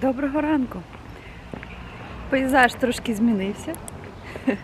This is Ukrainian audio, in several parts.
Доброго ранку. Пейзаж трошки змінився.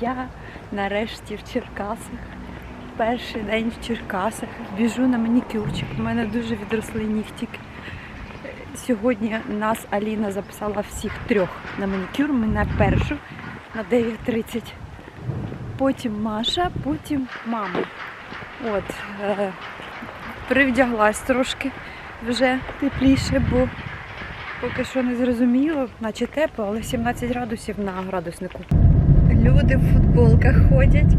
Я нарешті в Черкасах. Перший день в Черкасах. Біжу на манікюрчик. У мене дуже відросли нігтики. Сьогодні нас Аліна записала всіх трьох на манікюр. Ми на першу на 9.30. Потім Маша, потім мама. От, е, привдяглась трошки вже тепліше, бо поки що не зрозуміло, наче тепло, але 17 градусів на градуснику. Люди в футболках ходять.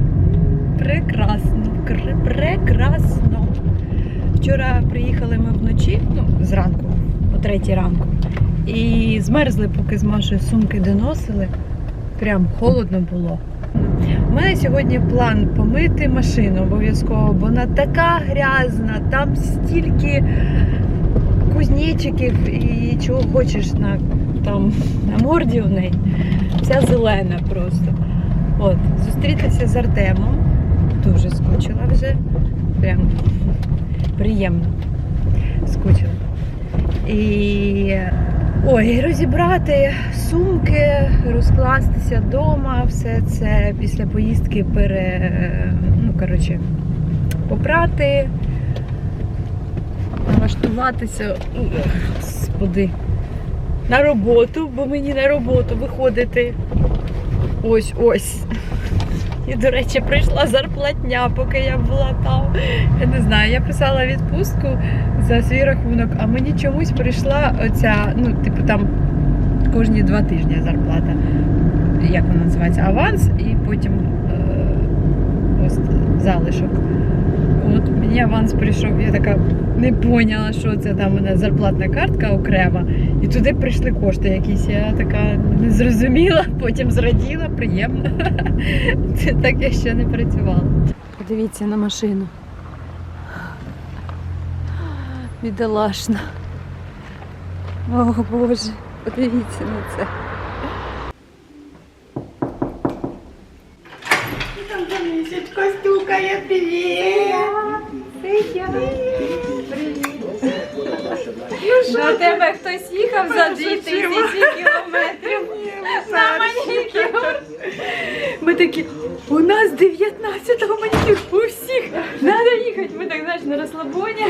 Прекрасно, прекрасно. Вчора приїхали ми вночі, ну, зранку, о третій ранку. І змерзли, поки з Машою сумки доносили. Прям холодно було. У мене сьогодні план помити машину обов'язково, бо вона така грязна, там стільки кузнечиків і чого хочеш на, там, на морді у неї. Вся зелена просто. От, зустрітися з Артемом. Дуже скучила вже. Прям приємно. Скучила. І ой, розібрати сумки, розкластися вдома, все це після поїздки пере, ну, коротше, попрати, налаштуватися, Ой, господи, на роботу, бо мені на роботу виходити. Ось ось. І, до речі, прийшла зарплатня, поки я була там. Я не знаю, я писала відпустку за свій рахунок, а мені чомусь прийшла оця, ну, типу, там кожні два тижні зарплата. Як вона називається? Аванс і потім е, пост залишок. От мені аванс прийшов, я така не поняла, що це там у мене зарплатна картка окрема. І туди прийшли кошти якісь. Я така не зрозуміла, потім зраділа, приємно. Це так я ще не працювала. Подивіться на машину. Бідолашна. О Боже, подивіться на це. Там Танюсечка стукає, привіт! До тебе хтось їхав за 2000 кілометрів на манікюр. Ми такі, у нас 19-го манікюр, у всіх, треба їхати. Ми так, знаєш, на розслабоні.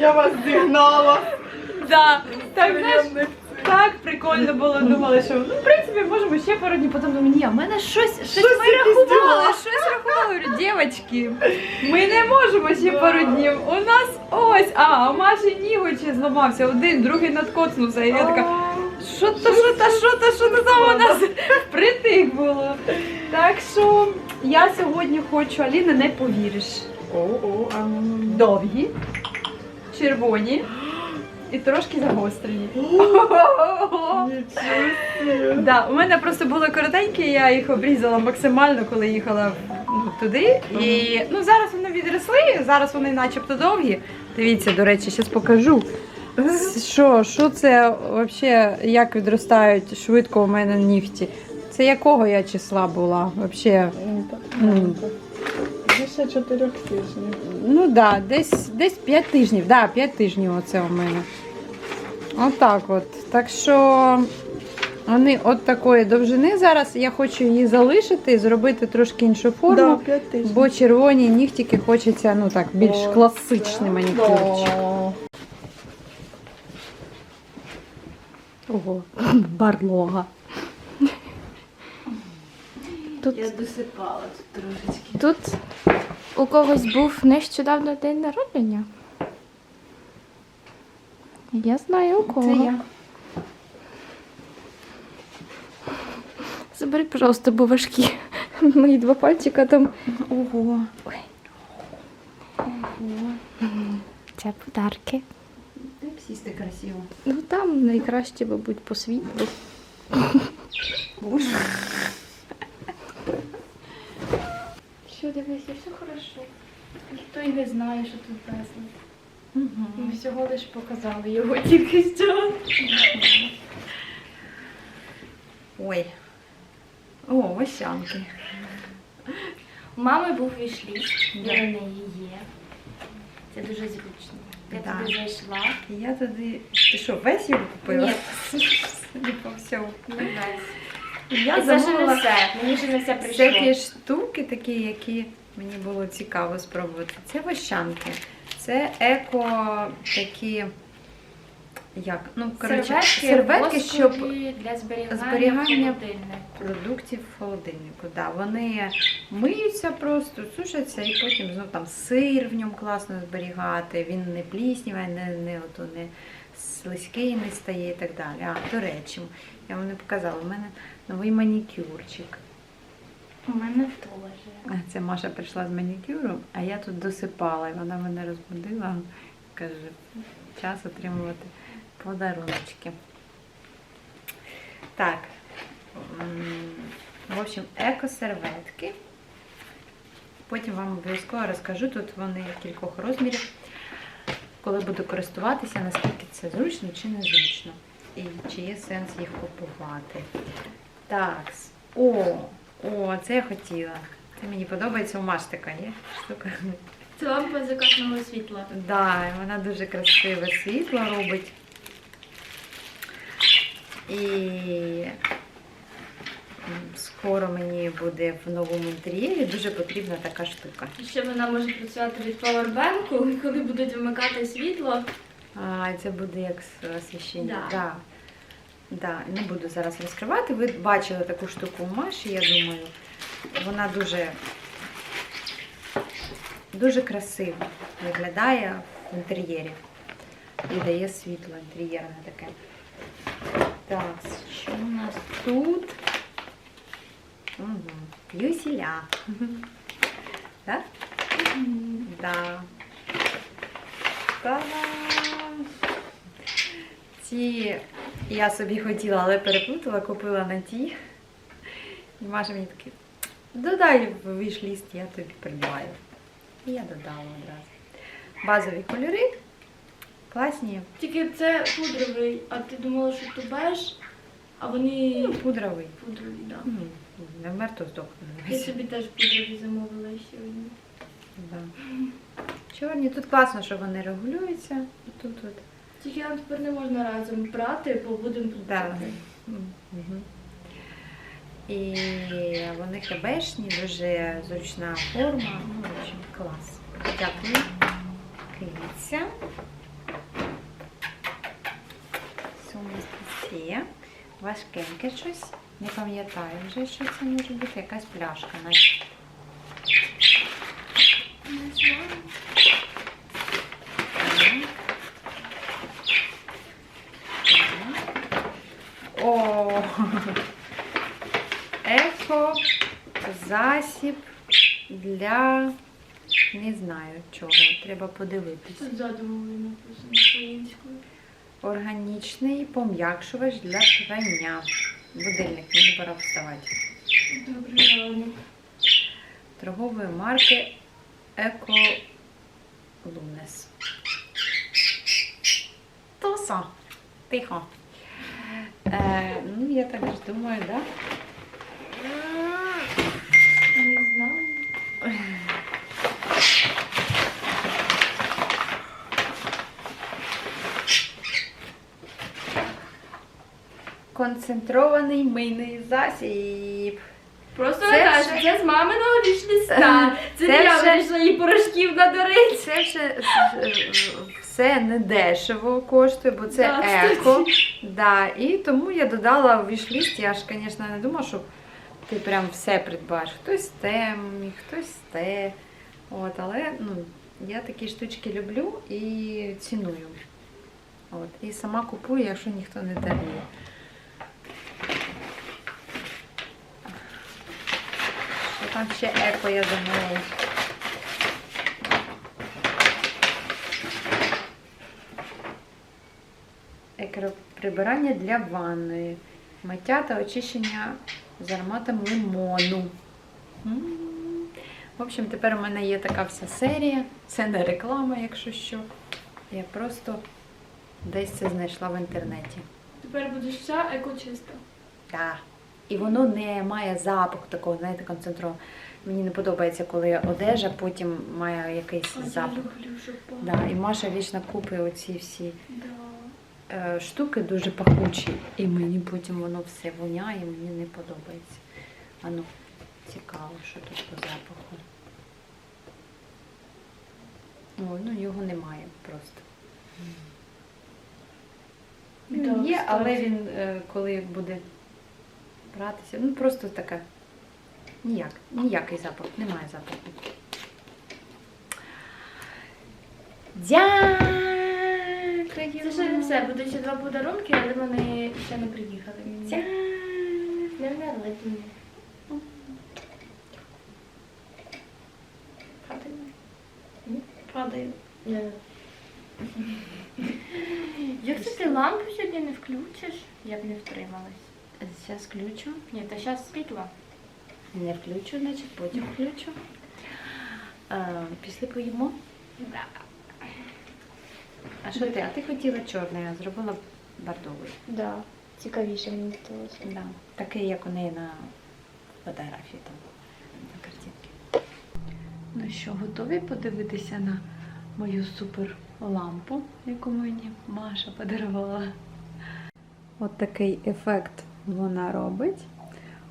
Я вас зігнала. Да, так, знаєш, так прикольно було. Думали, що ну, в принципі можемо ще пару днів. Потім думаю, ні, в мене щось, щось, Щось ми рахували, щось рахували. Говорю, дівчатки, ми не можемо ще пару днів. У нас ось, а, у Маші нігочі зламався, один, другий надкоцнувся. І я така, що то, що то, що то, що то там у нас притик було. Так що я сьогодні хочу, Аліна, не повіриш. О, о, а ну. Довгі, червоні і трошки загострені. Да, у мене просто були коротенькі, я їх обрізала максимально, коли їхала ну, туди. І ну зараз вони відросли, зараз вони начебто довгі. Дивіться, до речі, зараз покажу. Що, що це взагалі, як відростають швидко у мене нігті? Це якого я числа була? Взагалі, Ну, так, Більше чотирьох тижнів. ну да, десь, десь 5 тижнів. Да, 5 тижнів оце у мене. Отак от. Так що вони от такої довжини зараз. Я хочу її залишити і зробити трошки іншу форму. Да. Бо червоні нігтики хочеться, ну так, більш класичний манікюрчик. Ого, барлога. Тут, Я досипала тут трошечки. тут у когось був нещодавно день народження. Я знаю у кого. Забери, пожалуйста, бо важкі. Мої два пальчика там. Ого. Ой. Це подарки. Де б сісти красиво. Ну там найкраще, мабуть, по світлу. Боже. Що дивися, все хорошо. Ніхто і не знає, що тут везли. Ми всього лиш показали його тільки що. Ой. О, осянки. У мами був вішліст, де в неї є. Це дуже зручно. Я Да. туди зайшла. І я туди. Ти що, весь його купила? Ні. По всьому. Не весь. І Я Я це ще замовила все. Мені ще не все прийшло. всякі штуки, такі, які мені було цікаво спробувати. Це вощанки. Це еко такі. Як? Ну, коротше, серветки, серветки щоб для зберігання, зберігання продуктів в холодильнику. Да, вони миються просто, сушаться і потім знов там сир в ньому класно зберігати. Він не плісніває, не, не, ото, не слизький не стає і так далі. А, до речі, я вам не показала, у мене новий манікюрчик. У мене теж. Це Маша прийшла з манікюром, а я тут досипала, і вона мене розбудила. Каже, час отримувати подаруночки. Так. В общем, еко-серветки. Потім вам обов'язково розкажу, тут вони кількох розмірів, коли буду користуватися, наскільки це зручно чи незручно. І чи є сенс їх купувати. Так. О, о, це я хотіла. Це мені подобається у Маш така є штука. Це лампа закатного світла. Да, вона дуже красиве світло робить. І скоро мені буде в новому інтер'єрі дуже потрібна така штука. І Ще вона може працювати від павербенку, коли будуть вимикати світло. А, це буде як освіщення. Да. Да. Да. Не буду зараз розкривати. Ви бачили таку штуку у Маші, я думаю. Вона дуже, дуже красиво виглядає в інтер'єрі. І дає світло інтер'єрне таке. Так, що у нас тут? Угу. Юсіля. Так? Да. Та-дам! Ці я собі хотіла, але переплутала, купила на ті. І Маша мені таки, додай в вішліст, я тобі придбаю. І я додала одразу. Базові кольори. Класні. Тільки це пудровий, а ти думала, що то беж, а вони Ну, пудровий. пудрові, так. Ну, Не вмерто здохне. Я собі теж пудрові замовила сьогодні. Да. Чорні. Тут класно, що вони регулюються. Тут от. Тільки нам тепер не можна разом брати, бо будемо. Да. брати. І вони хебешні, дуже зручна форма. Ну, в общем, клас. Дякую. Киця. Що у нас тут є? Важкеньке щось. Не пам'ятаю вже, що це може бути. Якась пляшка. наче. Не знаю. О, еко засіб для не знаю чого. Треба подивитись. Тут ззаду написано українською. Органічний пом'якшувач для прання. Будильник, мені пора вставати. Добре, ранок. Торгової марки Еко Лунес. Тоса. Тихо. Е, ну, я так ж думаю, так? Да? Не знаю. Концентрований мийний засіб. Просто Це Наташа, вже- це з маминого вішліста. Це, Це не я вже- вирішила їй порошків надарити. Це вже е, все не дешево коштує, бо це Да, еко. Да, і тому я додала в вішліст. Я ж, звісно, не думала, що ти прям все придбаєш. Хтось те, хтось те. От, але ну, я такі штучки люблю і ціную. От, і сама купую, якщо ніхто не дарує. Що там ще еко я замовила? Екроприбирання для ванної. Миття та очищення з ароматом лимону. М. В общем, тепер у мене є така вся серія. Це не реклама, якщо що. Я просто десь це знайшла в інтернеті. Тепер будеш вся екочиста. Так. І воно не має запаху такого, знаєте, концентрованого. Мені не подобається, коли одежа потім має якийсь А я запах. люблю, Да, і Маша вічно купує оці всі Да. Е, штуки дуже пахучі, і мені потім воно все воняє, мені не подобається. А ну, цікаво, що тут по запаху. Ой, ну його немає просто. Він Да, є, але він, е, коли буде братися, ну просто таке. Ніяк, ніякий запах, немає запаху. Дякую! Це ще не все, будуть ще два подарунки, але вони ще не приїхали. Дякую! Не народження. Падає? Падає. Як це ти лампу сьогодні не включиш? Я б не втрималась. Зараз включу. Ні, та зараз світло. Не включу, значить потім включу. А, після поїмо. А що ти? А ти хотіла чорний, а зробила бордовий. Да, цікавіше мені здалося. Да. Такий, як у неї на фотографії там, на картинці. Ну що, готові подивитися на мою супер лампу, яку мені Маша подарувала? От такий ефект вона робить.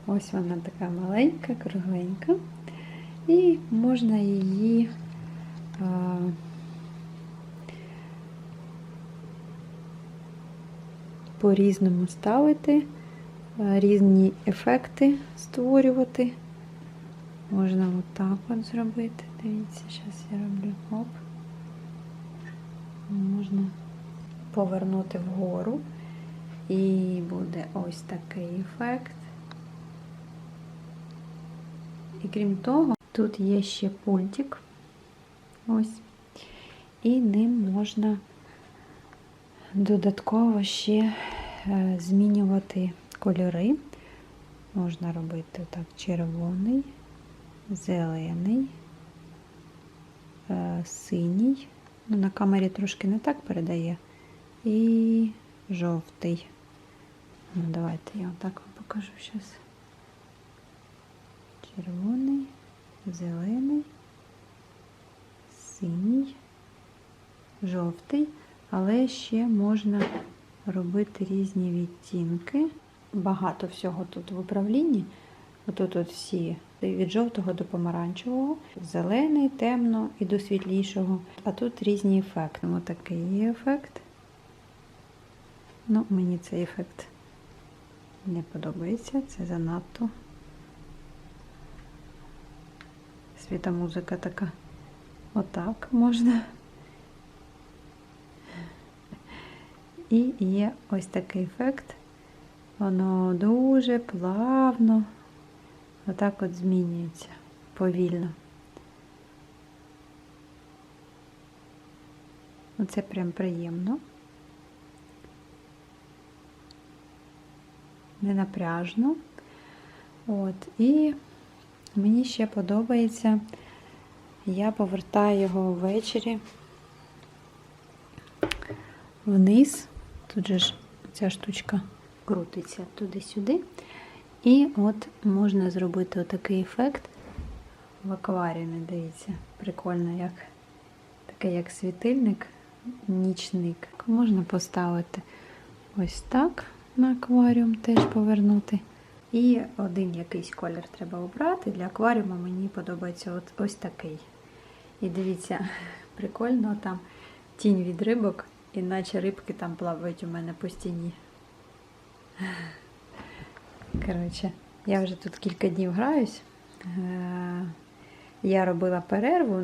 Ось вона така маленька, кругленька. І можна її по-різному ставити, різні ефекти створювати. Можна отак от зробити. Дивіться, зараз я роблю оп. Можна повернути вгору. І буде ось такий ефект. І крім того, тут є ще пультик. Ось. І ним можна додатково ще е, змінювати кольори. Можна робити так червоний, зелений, е, синій. Ну, на камері трошки не так передає. І жовтий. Ну, давайте я отак вам покажу зараз. Червоний, зелений, синій, жовтий, але ще можна робити різні відтінки. Багато всього тут в управлінні. Отут от всі від жовтого до помаранчевого, зелений, темно і до світлішого. А тут різні ефекти. Ось такий є ефект. Ну, мені цей ефект не подобається, це занадто. Світомузика така. Отак можна. І є ось такий ефект. Воно дуже плавно, отак от змінюється повільно. Оце прям приємно. Не напряжно. От, і мені ще подобається, я повертаю його ввечері вниз. Тут же ж ця штучка крутиться туди-сюди. І от можна зробити отакий ефект в акваріумі, дивіться, прикольно, як такий як світильник, нічник. Можна поставити ось так на акваріум теж повернути. І один якийсь колір треба обрати. Для акваріуму мені подобається от ось такий. І дивіться, прикольно там тінь від рибок, іначе рибки там плавають у мене по стіні. Коротше, я вже тут кілька днів граюсь. Е, Я робила перерву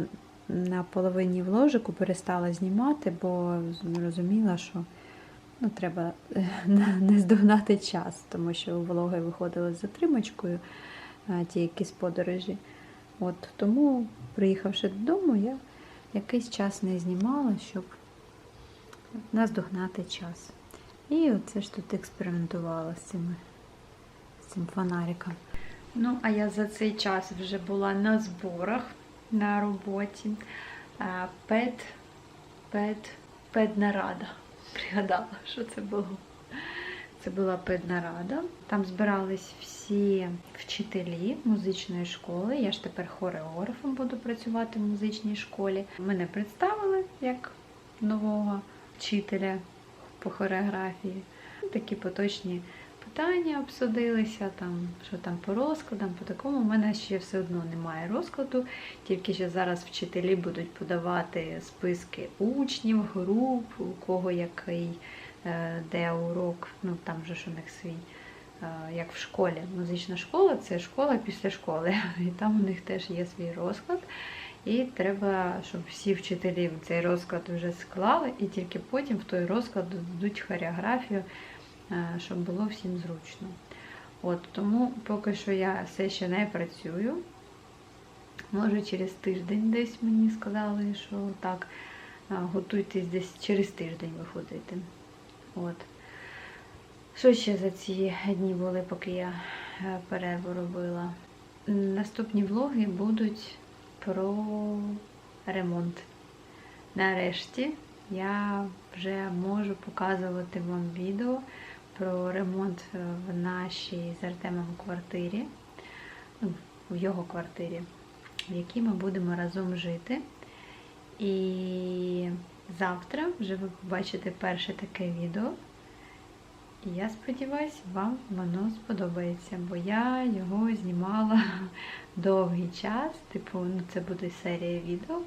на половині вложику, перестала знімати, бо зрозуміла, що ну, треба е, не здогнати час, тому що влоги виходили з затримочкою, е, ті якісь подорожі. От тому, приїхавши додому, я якийсь час не знімала, щоб наздогнати час. І оце ж тут експериментувала з цими з цим фонариком. Ну, а я за цей час вже була на зборах на роботі. Пед, пед, педнарада. Пригадала, що це було. Це була педнарада. Там збирались всі вчителі музичної школи. Я ж тепер хореографом буду працювати в музичній школі. Мене представили як нового вчителя по хореографії. Такі поточні питання обсудилися, там, що там по розкладам, по такому. У мене ще все одно немає розкладу, тільки що зараз вчителі будуть подавати списки учнів, груп, у кого який е, де урок, ну там же ж у них свій, е, як в школі. Музична школа це школа після школи. І там у них теж є свій розклад. І треба, щоб всі вчителі цей розклад вже склали, і тільки потім в той розклад дадуть хореографію, е, щоб було всім зручно. От, тому поки що я все ще не працюю. Може, через тиждень десь мені сказали, що так, е, готуйтесь десь через тиждень виходити. От. Що ще за ці дні були, поки я е, перерву робила? Наступні влоги будуть про ремонт. Нарешті я вже можу показувати вам відео про ремонт в нашій з Артемом квартирі, в його квартирі, в якій ми будемо разом жити. І завтра вже ви побачите перше таке відео. І я сподіваюся, вам воно сподобається, бо я його знімала довгий час. Типу, ну це буде серія відео,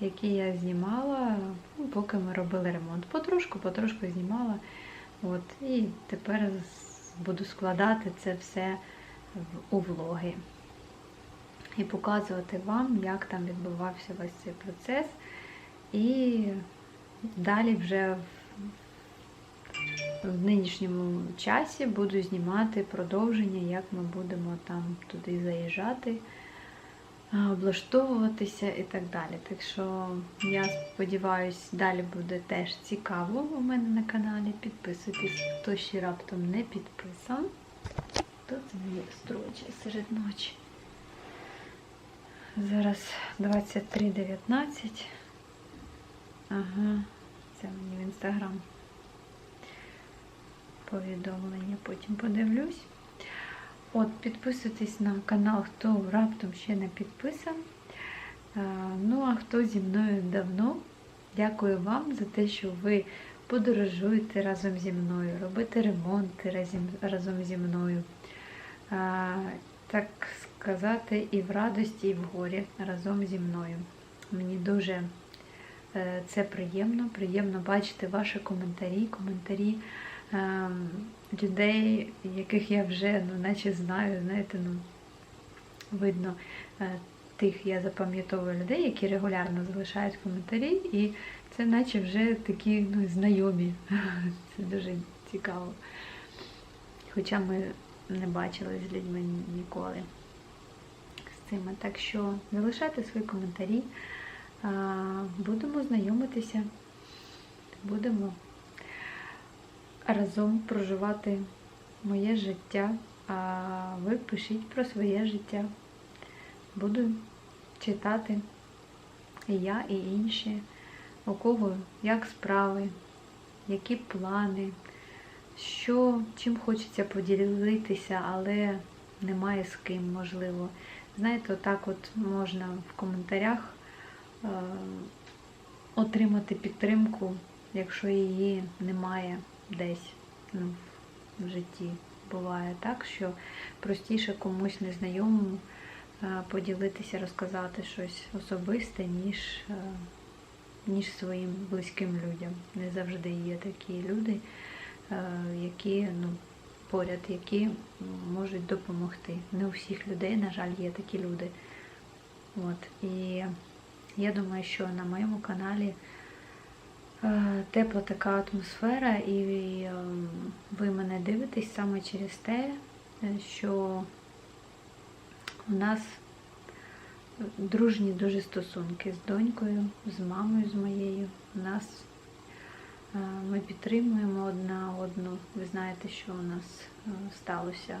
які я знімала, ну, поки ми робили ремонт. Потрошку, потрошку знімала. От, і тепер буду складати це все у влоги. І показувати вам, як там відбувався весь цей процес. І далі вже в в нинішньому часі буду знімати продовження, як ми будемо там туди заїжджати, облаштовуватися і так далі. Так що я сподіваюся, далі буде теж цікаво у мене на каналі. Підписуйтесь, хто ще раптом не підписан. Тут мені строчить серед ночі. Зараз 23.19. Ага, це мені в інстаграм повідомлення, потім подивлюсь. От, підписуйтесь на канал, хто раптом ще не підписан. Ну, а хто зі мною давно, дякую вам за те, що ви подорожуєте разом зі мною, робите ремонти разом, зі мною. Так сказати, і в радості, і в горі разом зі мною. Мені дуже е, це приємно, приємно бачити ваші коментарі, коментарі людей, яких я вже ну, наче знаю, знаєте, ну, видно е, тих я запам'ятовую людей, які регулярно залишають коментарі, і це наче вже такі ну, знайомі. Це дуже цікаво. Хоча ми не бачились з людьми ніколи з цими. Так що залишайте свої коментарі. Будемо знайомитися, будемо разом проживати моє життя, а ви пишіть про своє життя. Буду читати і я, і інші, у кого як справи, які плани, що, чим хочеться поділитися, але немає з ким, можливо. Знаєте, отак от можна в коментарях е, отримати підтримку, якщо її немає десь ну, в житті. Буває так, що простіше комусь незнайомому е, поділитися, розказати щось особисте, ніж, е, ніж своїм близьким людям. Не завжди є такі люди, е, які ну, поряд, які можуть допомогти. Не у всіх людей, на жаль, є такі люди. От. І я думаю, що на моєму каналі тепла така атмосфера, і е, ви мене дивитесь саме через те, е, що у нас дружні дуже стосунки з донькою, з мамою з моєю. У нас е, ми підтримуємо одна одну. Ви знаєте, що у нас е, сталося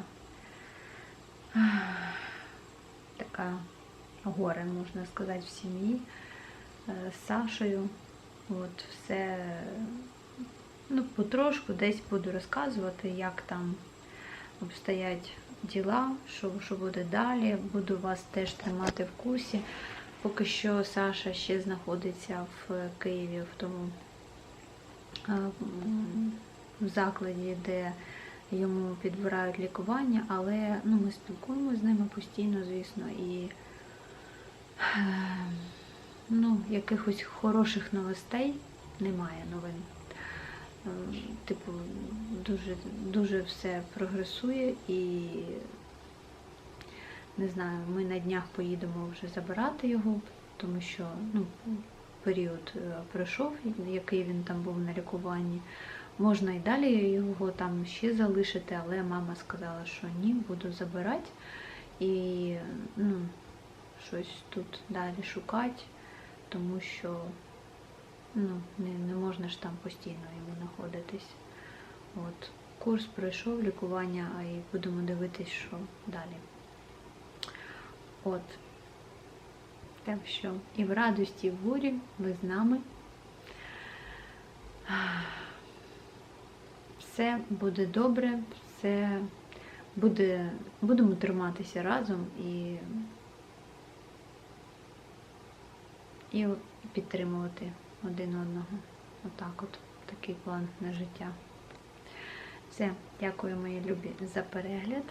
така горе, можна сказати, в сім'ї е, з Сашею. От все ну, потрошку десь буду розказувати, як там обстоять діла, що, що буде далі. Буду вас теж тримати в курсі. Поки що Саша ще знаходиться в Києві в тому в закладі, де йому підбирають лікування, але ну, ми спілкуємося з ними постійно, звісно, і е, ну, якихось хороших новостей немає новин. Е, Типу, дуже, дуже все прогресує і не знаю, ми на днях поїдемо вже забирати його, тому що ну, період е, пройшов, який він там був на лікуванні. Можна і далі його там ще залишити, але мама сказала, що ні, буду забирати і ну, щось тут далі шукати, тому що ну, не, не можна ж там постійно йому знаходитись. От. Курс пройшов, лікування, а і будемо дивитись, що далі. От. Так що і в радості, і в бурі ви з нами. Все буде добре, все буде, будемо триматися разом і, і підтримувати один одного. Отак от такий план на життя. Все, дякую, мої любі, за перегляд,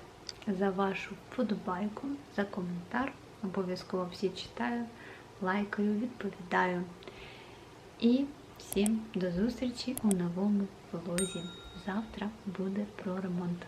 за вашу вподобайку, за коментар. Обов'язково всі читаю, лайкаю, відповідаю. І всім до зустрічі у новому влозі. Завтра буде про ремонт.